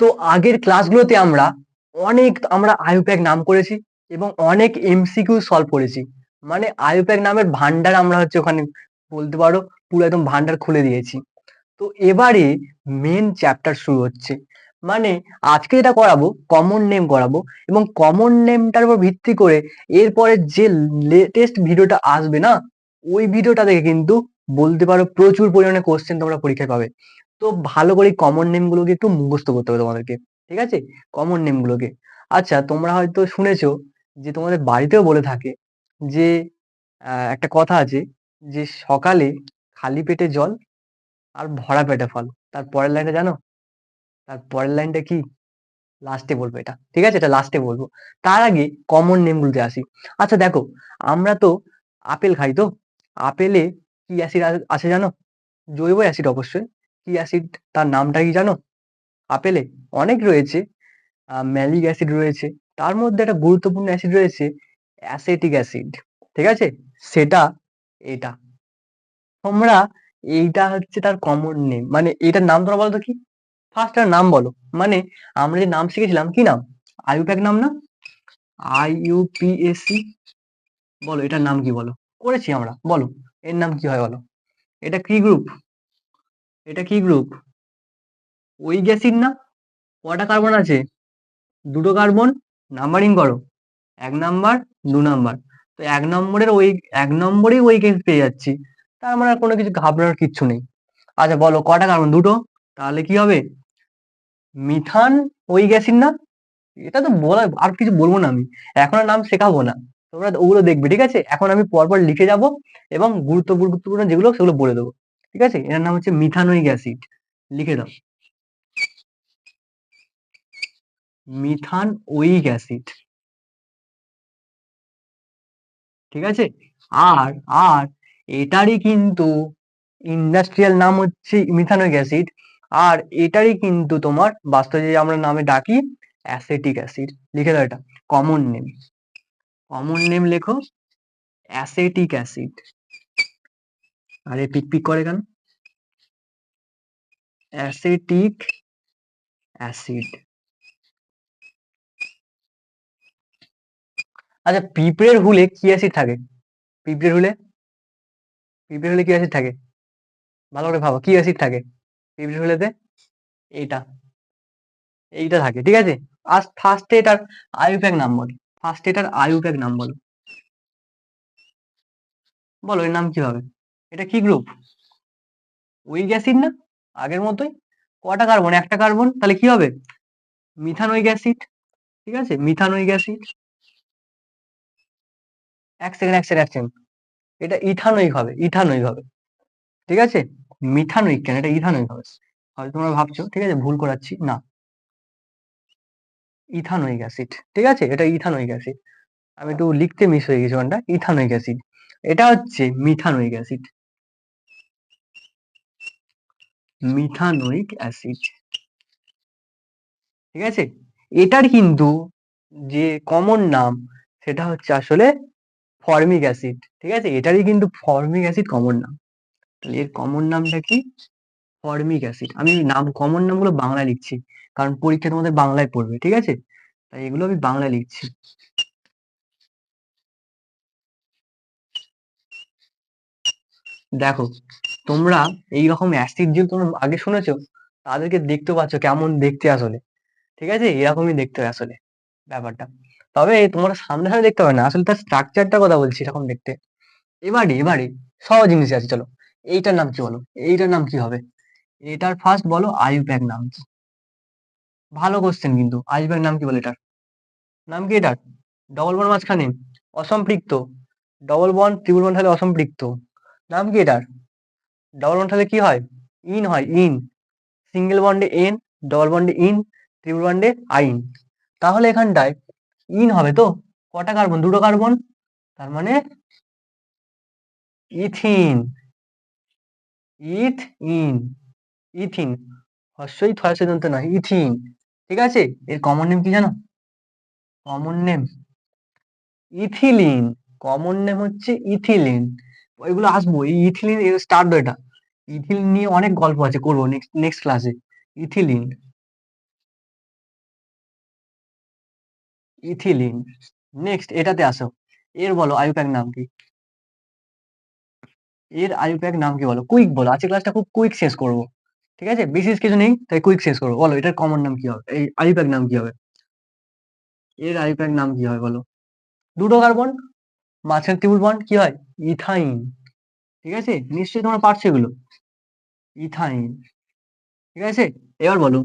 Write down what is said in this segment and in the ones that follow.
তো আগের ক্লাসগুলোতে আমরা অনেক, আমরা আইউপ্যাক নাম করেছি এবং অনেক এমসিকিউ সলভ করেছি। মানে আইউপ্যাক নামের ভান্ডার আমরা হচ্ছে ওখানে বলতে পারো, পুরো একদম ভান্ডার খুলে দিয়েছি। তো এবারে মেন চ্যাপ্টার শুরু হচ্ছে। মানে আজকে যেটা করাবো কমন নেম করাবো এবং কমন নেমটার উপর ভিত্তি করে এরপরে যে লেটেস্ট ভিডিওটা আসবে না, ওই ভিডিওটা দেখে কিন্তু বলতে পারো প্রচুর পরিমাণে কোশ্চেন তোমরা পরীক্ষায় পাবে। তো ভালো করে কমন নেম গুলোকে একটু মুখস্থ করতে হবে তোমাদেরকে, ঠিক আছে? কমন নেম গুলোকে। আচ্ছা তোমরা হয়তো শুনেছো যে তোমাদের বাড়িতেও বলে থাকে যে একটা কথা আছে যে সকালে খালি পেটে জল আর ভরা পেটে ফল। তার পরের লাইনটা জানো? তার পরের লাইনটা কি? লাস্টে বলব এটা, ঠিক আছে? এটা লাস্টে বলব। তার আগে কমন নেম গুলোতে আসি। আচ্ছা দেখো, আমরা তো আপেল খাই তো। আপেলে কি অ্যাসিড আছে জানো? জৈব অ্যাসিড অবশ্যই। কি অ্যাসিড তার নামটা কি জানো? আপেলে অনেক রয়েছে। ম্যালিক অ্যাসিড রয়েছে। তার মধ্যে একটা গুরুত্বপূর্ণ অ্যাসিড রয়েছে অ্যাসেটিক অ্যাসিড ঠিক আছে? সেটা এটা। তোমরা এইটা হচ্ছে তার কমন নেম মানে এটার নাম তোমরা বলো তো কি? ফার্স্ট নাম বলো। মানে আমরা যে নাম শিখেছিলাম, কি নাম? আইউপ্যাক নাম না? আইইউপিএসসি বলো, এটার নাম কি বলো? করেছি আমরা। বলো, এর নাম কি হয় বলো? এটা কি গ্রুপ এটা কি গ্রুপ ওই গ্যাসিড না? কটা কার্বন আছে? দুটো কার্বন নাম্বারিং করো। এক নাম্বার দু নাম্বার তো এক নম্বরের ওই এক নম্বরেই ওই গ্যাস পেয়ে যাচ্ছি। তার মানে আর কোনো কিছু ঘাবড়ানোর কিচ্ছু নেই। আচ্ছা বলো, কটা কার্বন দুটো? তাহলে কি হবে? মিথান ওই গ্যাসিড না? এটা তো বলা, আর কিছু বলব না আমি। এখন নাম শেখাবো না। তোমরা ওগুলো দেখবে, ঠিক আছে? এখন আমি পরপর লিখে যাব এবং গুরুত্ব গুরুত্বপূর্ণ যেগুলো, সেগুলো বলে দেবো। ঠিক আছে? এটার নাম হচ্ছে মিথানোইক অ্যাসিড। লিখে দাও। Methanoic acid. ঠিক আছে? আর আর এটারই কিন্তু ইন্ডাস্ট্রিয়াল নাম হচ্ছে মিথানোইক অ্যাসিড। আর এটারই কিন্তু তোমার বাস্তবে যে আমরা নামে ডাকি, অ্যাসেটিক অ্যাসিড। লিখে দাও এটা। Common name. কমন নেম লেখো। Acetic acid. আরে পিক পিক করে কেন? Acetic, acid. আচ্ছা পিঁপড়ের হুলে কি অ্যাসিড থাকে? পিঁপড়ের হুলে? পিঁপড়ের হুলে কি অ্যাসিড থাকে? ভালো করে ভাবো, কি অ্যাসিড থাকে? পিঁপড়ের হুলেতে? এইটা। এইটা থাকে, ঠিক আছে? আজ ফার্স্টে এটার আইউপ্যাক নাম বলো। ফার্স্ট এটার আইউপ্যাক নাম বলো। বলো, এর নাম কি হবে? এটা কি গ্রুপ ওই অ্যাসিড না? আগের মতোই? কটা কার্বন একটা কার্বন তাহলে কি হবে? মিথানোইক অ্যাসিড ঠিক আছে? মিথানোইক অ্যাসিড এক সেকেন্ড এক সেকেন্ড এক সেকেন্ড এটা ইথানোইক হবে ইথানোইক হবে, ঠিক আছে? মিথানোইক কেন? এটা ইথানোইক হবে। হয়তো তোমরা ভাবছ, ঠিক আছে? ভুল করাচ্ছি, না। ইথানোইক অ্যাসিড ঠিক আছে? এটা ইথানোইক অ্যাসিড আমি একটু লিখতে মিস হয়ে গেছি ওখানটা ইথানোইক অ্যাসিড এটা হচ্ছে মিথানোইক অ্যাসিড মিথানোইক অ্যাসিড। ঠিক আছে? এটার কিন্তু যে কমন নাম, সেটা হচ্ছে আসলে ফর্মিক অ্যাসিড ঠিক আছে? এটারই কিন্তু ফর্মিক অ্যাসিড কমন নাম। তাহলে এর কমন নামটা কি? ফর্মিক অ্যাসিড আমি নাম কমন নামগুলো বাংলায় লিখছি, কারণ পরীক্ষা তোমাদের বাংলায় পড়বে, ঠিক আছে? তাই এগুলো আমি বাংলায় লিখছি। দেখো তোমরা এইরকম অ্যাসিড যে তোমরা আগে শুনেছো, তাদেরকে দেখতে পাচ্ছ কেমন দেখতে আসলে। ঠিক আছে? এরকমই দেখতে আসলে ব্যাপারটা। তবে তোমরা সামনে সামনে দেখতে হবে না। আসলে তার স্ট্রাকচারটা কথা বলছি এরকম দেখতে। এবারে এবারে সহজ জিনিস আছে, চলো। এইটার নাম কি বলো? এইটার নাম কি হবে? এটার ফার্স্ট বলো আইউপ্যাক নাম। ভালো কোশ্চেন কিন্তু। আইউপ্যাক নাম কি বলে এটার? নাম কি এটার? ডবল বন মাঝখানে। অসম্পৃক্ত। ডবল বন ত্রিবল বন তাহলে অসম্পৃক্ত। নাম কি এটার? ডবল বন্ড তাহলে কি হয়? ইন হয় ইন সিঙ্গেল বন্ডে এন ডবল বন্ডে ইন ট্রিপল বন্ডে আইন তাহলে এখানটায় ইন হবে তো? কটা কার্বন দুটো কার্বন তার মানে ইথিন ইথ ইন ইথিন হর্ষই থয় সিদ্ধান্ত নয় ইথিন ঠিক আছে? এর কমন নেম কি জানো? Common name ethylene common name হচ্ছে ইথিলিন ওইগুলো আসব। এই ইথিলিন স্টার্ট এটা। ইথিলিন নিয়ে অনেক গল্প আছে, করব নেক্সট নেক্সট ক্লাসে ইথিলিন। ইথিলিন। নেক্সট এটাতে আসো। এর বলো আইউপ্যাক নাম কি? এর আইউপ্যাক নাম কি বলো? কুইক বলো। আজকে ক্লাসটা খুব কুইক শেষ করব। ঠিক আছে? বিশেষ কিছু নেই, তাই কুইক শেষ করব। বলো, এটার কমন নাম কি হবে? এই আইউপ্যাক নাম কি হবে? এর আইউপ্যাক নাম কি হবে বলো? দুটো কার্বন মাঝখানে ত্রিপুল বন্ড কি হয়? ইথাইন। ঠিক আছে? নিশ্চয়ই তোমরা পারছ এগুলো। ইথাইন। ঠিক আছে? এবার বলো,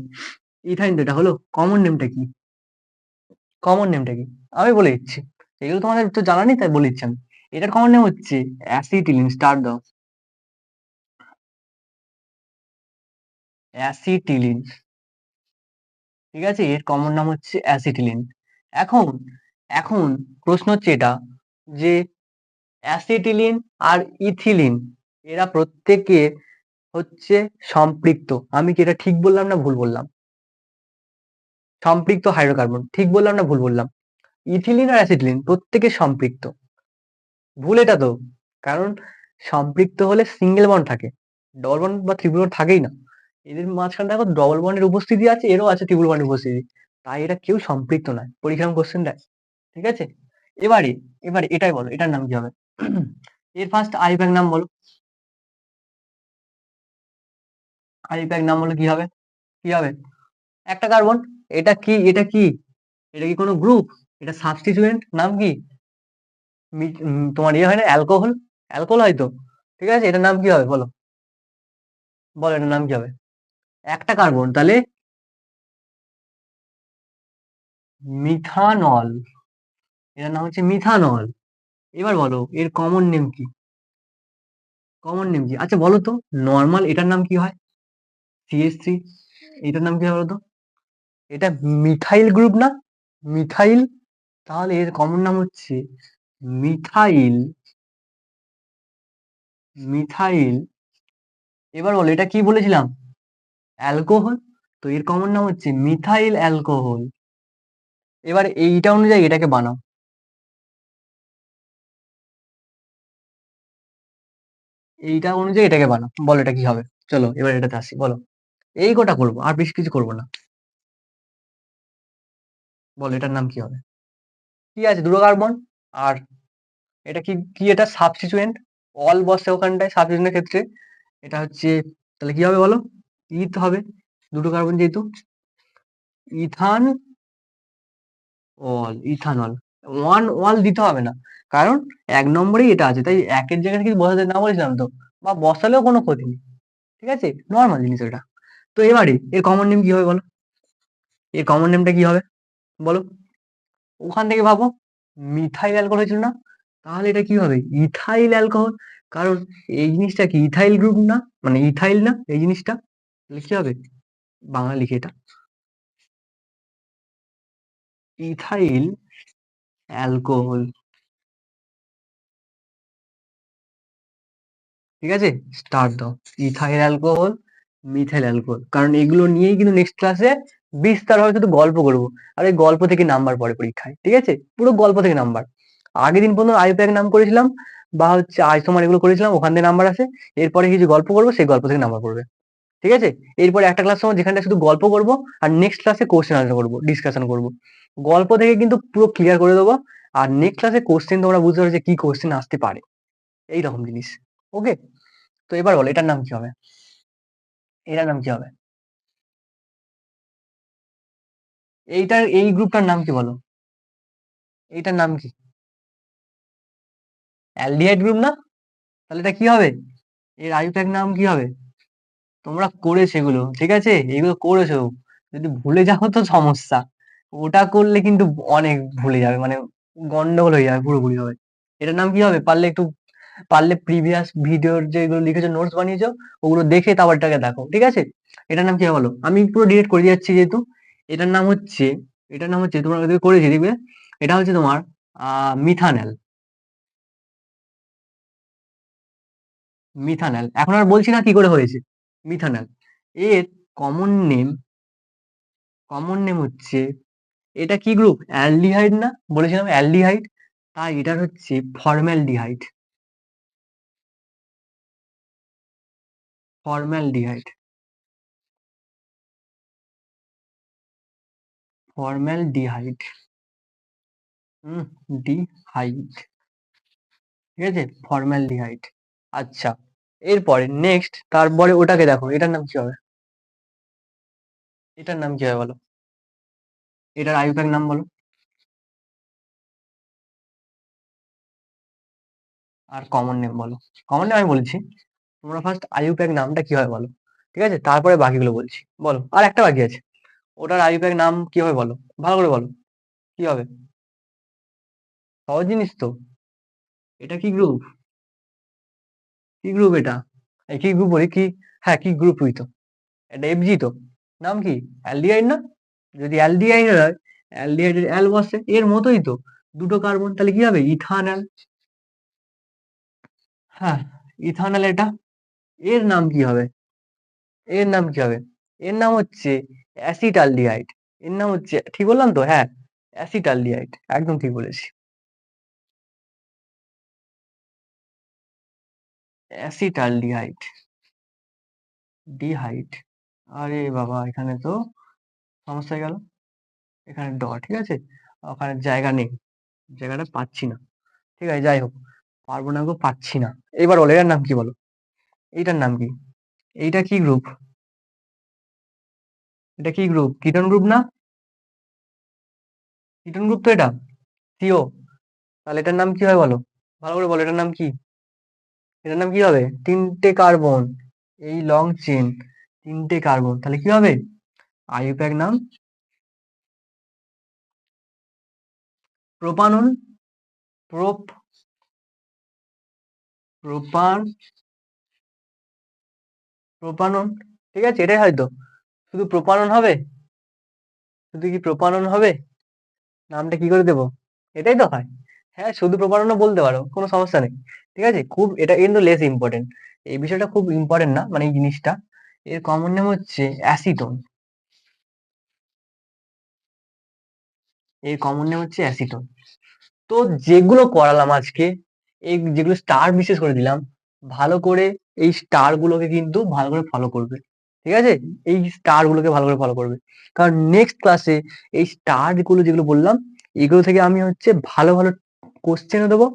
ইথাইন যেটা হলো কমন নেমটা কি? কমন নেমটা কি? আমি বলে দিচ্ছি। এগুলো তোমাদের তো জানা নেই, তাই বলে দিচ্ছি আমি। এটার কমন নেম হচ্ছে অ্যাসিটিলিন স্টার দাও অ্যাসিটিলিন। ঠিক আছে? এর কমন নাম হচ্ছে অ্যাসিটিলিন। এখন এখন প্রশ্ন হচ্ছে এটা যে অ্যাসিটিলিন আর ইথিলিন, এরা প্রত্যেকে হচ্ছে সম্পৃক্ত। আমি কি এটা ঠিক বললাম না ভুল বললাম? সম্পৃক্ত হাইড্রোকার্বন, ঠিক বললাম না ভুল বললাম? ইথিলিন আর অ্যাসিটিলিন প্রত্যেকে সম্পৃক্ত। ভুল এটা তো, কারণ সম্পৃক্ত হলে সিঙ্গেল বন্ড থাকে ডবল বন্ড বা ত্রিপুল বন্ড থাকেই না। এদের মাঝখানে দেখো ডবল বন্ডের উপস্থিতি আছে, এরও আছে ত্রিপুল বন্ডের উপস্থিতি। তাই এটা কেউ সম্পৃক্ত নয় পরীক্ষা কোশ্চেন দেয়, ঠিক আছে? এবারে এবারে এটাই বলো, এটার নাম কি হবে? এর ফার্স্ট আইপ্যাক নাম বলো। আইপ্যাক নাম বলো কি হবে? কি হবে? একটা কার্বন এটা কি এটা কি? এটা কি কোনো গ্রুপ এটা সাবস্টিটিউয়েন্ট নাম কি? তোমার ইয়ে হয় না অ্যালকোহল অ্যালকোহল হয়তো ঠিক আছে, এটার নাম কি হবে বলো? বলো, এটার নাম কি হবে? একটা কার্বন তাহলে মিথানল। এটার নাম হচ্ছে মিথানল এবার বলো, এর কমন নেম কি? কমন নেম কি? আচ্ছা বলো তো নর্মাল এটার নাম কি হয়? সিএস থ্রি এটার নাম কি হয় বলো তো? এটা মিথাইল গ্রুপ না? মিথাইল তাহলে এর কমন নাম হচ্ছে মিথাইল মিথাইল এবার বলো, এটা কি বলেছিলাম? অ্যালকোহল তো এর কমন নাম হচ্ছে মিথাইল অ্যালকোহল এবার এইটা অনুযায়ী এটাকে বানাও। এইটা অনুযায়ী এটাকে বানাও। বলো এটা কি হবে? চলো, এবার এটাতে আসি, বলো। এই কটা করব, আর বেশি কিছু করব না। বলো, এটার নাম কি হবে? কি আছে? দুটো কার্বন আর এটা কি কি এটা? সাবস্টিচুয়েন্ট? অল বসে ওখানটায় সাবস্টিচুয়েন্টের ক্ষেত্রে। এটা হচ্ছে, তাহলে কি হবে বলো? ইথ হবে দুটো কার্বন যেহেতু। Ethane, ol, ethanol. ওয়ান ওয়াল দিতে হবে না। কারণ এক নম্বরেই এটা আছে। তাই একের জায়গায় কিছু বসাতে না বলেছিলাম তো। বা বসালেও কোনো ক্ষতি নেই। ঠিক আছে? নর্মাল জিনিস এটা তো এবারে, এর কমন নেম কি হবে বলো? এর কমন নেমটা কি হবে? বলো। ওখান থেকে ভাবো মিথাইল অ্যালকোহল হয়েছিল না? তাহলে এটা কি হবে? ইথাইল অ্যালকোহল কারণ এই জিনিসটা কি? ইথাইল গ্রুপ না? মানে ইথাইল না? এই জিনিসটা? কি হবে? বাংলা লিখে এটা। Ethyl alcohol. ঠিক আছে? স্টার্ট দাও। Ethyl alcohol, methyl alcohol. কারণ এগুলো নিয়েই কিন্তু নেক্সট ক্লাসে বিস্তারভাবে শুধু গল্প করব। আর এই গল্প থেকে নাম্বার পড়ে পরীক্ষায়। ঠিক আছে? পুরো গল্প থেকে নাম্বার। আগের দিন পর্যন্ত আইপ্যাক নাম করেছিলাম বা হচ্ছে আইসোমার এগুলো করেছিলাম, ওখান থেকে নাম্বার আসে। এরপরে কিছু গল্প করব, সেই গল্প থেকে নাম্বার পড়বে। ঠিক আছে? এরপরে একটা ক্লাস সময় যেখানটা শুধু গল্প করব আর নেক্সট ক্লাসে কোশ্চেন আনসার করব ডিসকাশন করব। গল্প থেকে কিন্তু পুরো ক্লিয়ার করে দেবো। আর নেক্সট ক্লাসে কোশ্চেন তোমরা বুঝতে পারবে যে কি কোশ্চেন আসতে পারে। এইরকম জিনিস। ওকে তো এবার বলো, এটার নাম কি হবে? এটার নাম কি হবে? এইটার, এই গ্রুপটার নাম কি বলো? এইটার নাম কি? অ্যালডিহাইড গ্রুপ না? তাহলে এটা কি হবে? এর আইপ্যাক নাম কি হবে? তোমরা করেছ এগুলো, ঠিক আছে? এগুলো করেছ। যদি ভুলে যাও তো সমস্যা। ওটা করলে কিন্তু অনেক ভুলে যাবে মানে গন্ডগোল হয়ে যাবে, পুরোপুরি ভুলে যাবে এটার নাম কি হবে? পারলে একটু, পারলে প্রিভিয়াস ভিডিওর যেগুলো লিখেছো নোটস বানিয়েছো, ওগুলো দেখে তারপর এটাকে দেখো, ঠিক আছে? এটার নাম কি বলো? আমি পুরো ডিরেক্ট করে যাচ্ছি যেহেতু, এটার নাম হচ্ছে, এটার নাম হচ্ছে, তোমরা করেছি, দেখবে? এটা হচ্ছে তোমার মিথানেল মিথানেল এখন আর বলছি না কি করে হয়েছে। মিথানেল এর কমন নেম কমন নেম হচ্ছে এটা কি গ্রুপ অ্যালডিহাইড না? বলেছিলাম অ্যালডিহাইড তাই এটার হচ্ছে ফর্মালডিহাইড ফর্মালডিহাইড ফর্মালডিহাইড হুম ডিহাইড ঠিক আছে? ফর্মালডিহাইড আচ্ছা এরপরে নেক্সট তারপরে ওটাকে দেখো, এটার নাম কি হবে? এটার নাম কি হবে বলো? এটার আইউপ্যাক নাম বলো। আর কমন নেম বলো। কমন নেম আমি বলছি। তোমরা ফার্স্ট আইউপ্যাক নামটা কি হয় বলো, ঠিক আছে? তারপরে বাকিগুলো বলছি। বলো, আর একটা বাকি আছে। ওটার আইউপ্যাক নাম কি হবে বলো? ভালো করে বলো। কি হবে? সহজ জিনিস তো। এটা কি গ্রুপ কি গ্রুপ এটা? কি গ্রুপ বলি? কি? হ্যাঁ কি গ্রুপই তো? এটা এফজি তো। নাম কি? অ্যালডিহাইড না? যদি অ্যালডিহাইড হয়, অ্যালডিহাইডের অ্যাল বসে এর মতোই তো। দুটো কার্বন তাহলে কি হবে? ইথানল। হ্যাঁ ইথানল এটা। এর নাম কি হবে? এর নাম কি হবে? এর নাম হচ্ছে অ্যাসিটালডিহাইড। এর নাম হচ্ছে, ঠিক বললাম তো? হ্যাঁ অ্যাসিটালডিহাইড। একদম ঠিক বলেছি। অ্যাসিটালডিহাইড। ডিহাইড। আরে বাবা, এখানে তো সমস্যা গেল। এখানে ড ঠিক আছে? ওখানে জায়গা নেই। জায়গাটা পাচ্ছি না। ঠিক আছে, যাই হোক। পারব না পাচ্ছি না। এবার বলো, এটার নাম কি বলো? এইটার নাম কি? এইটা কি গ্রুপ এটা কি গ্রুপ কিটন গ্রুপ না? কিটন গ্রুপ তো এটা? সিও তাহলে এটার নাম কি হয় বলো? ভালো করে বলো, এটার নাম কি? এটার নাম কি হবে? তিনটে কার্বন এই লং চেন তিনটে কার্বন তাহলে কি হবে? আইউপ্যাক নাম? প্রোপানন? প্রোপ? প্রোপান? প্রোপানন? ঠিক আছে, এটাই হয়তো। শুধু প্রোপানন হবে? শুধু কি প্রোপানন হবে? নামটা কি করে দেবো? এটাই তো হয়। হ্যাঁ শুধু প্রোপাননও বলতে পারো, কোনো সমস্যা নেই। ঠিক আছে, খুব, এটা কিন্তু লেস ইম্পর্টেন্ট এই বিষয়টা খুব ইম্পর্টেন্ট না মানে এই জিনিসটা। এর কমন নেম হচ্ছে অ্যাসিটোন এর কমন নেম হচ্ছে অ্যাসিটোন তো যেগুলো করালাম আজকে, এই যেগুলো স্টার বিশেষ করে দিলাম, ভালো করে এই স্টার গুলোকে কিন্তু ভালো করে ফলো করবে। ঠিক আছে? এই স্টার গুলোকে ভালো করে ফলো করবে। কারণ নেক্সট ক্লাসে এই স্টারগুলো যেগুলো বললাম, এগুলো থেকে আমি হচ্ছে ভালো ভালো কোশ্চেনও দেবো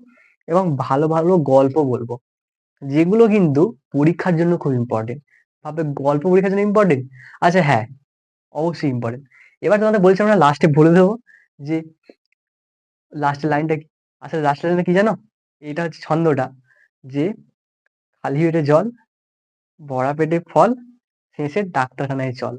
এবং ভালো ভালো গল্প বলব। যেগুলো কিন্তু পরীক্ষার জন্য খুব ইম্পর্টেন্ট ভাবে গল্প পরীক্ষার জন্য ইম্পর্টেন্ট আচ্ছা হ্যাঁ অবশ্যই ইম্পর্টেন্ট এবার তোমাদের বলছি আমরা লাস্টে বলে দেবো। যে লাস্টের লাইনটা কি? আসলে লাস্টের লাইনটা কি জানো? এটা হচ্ছে ছন্দটা। যে খালি পেটে জল, ভরা পেটে ফল, শেষে ডাক্তারখানায় চল।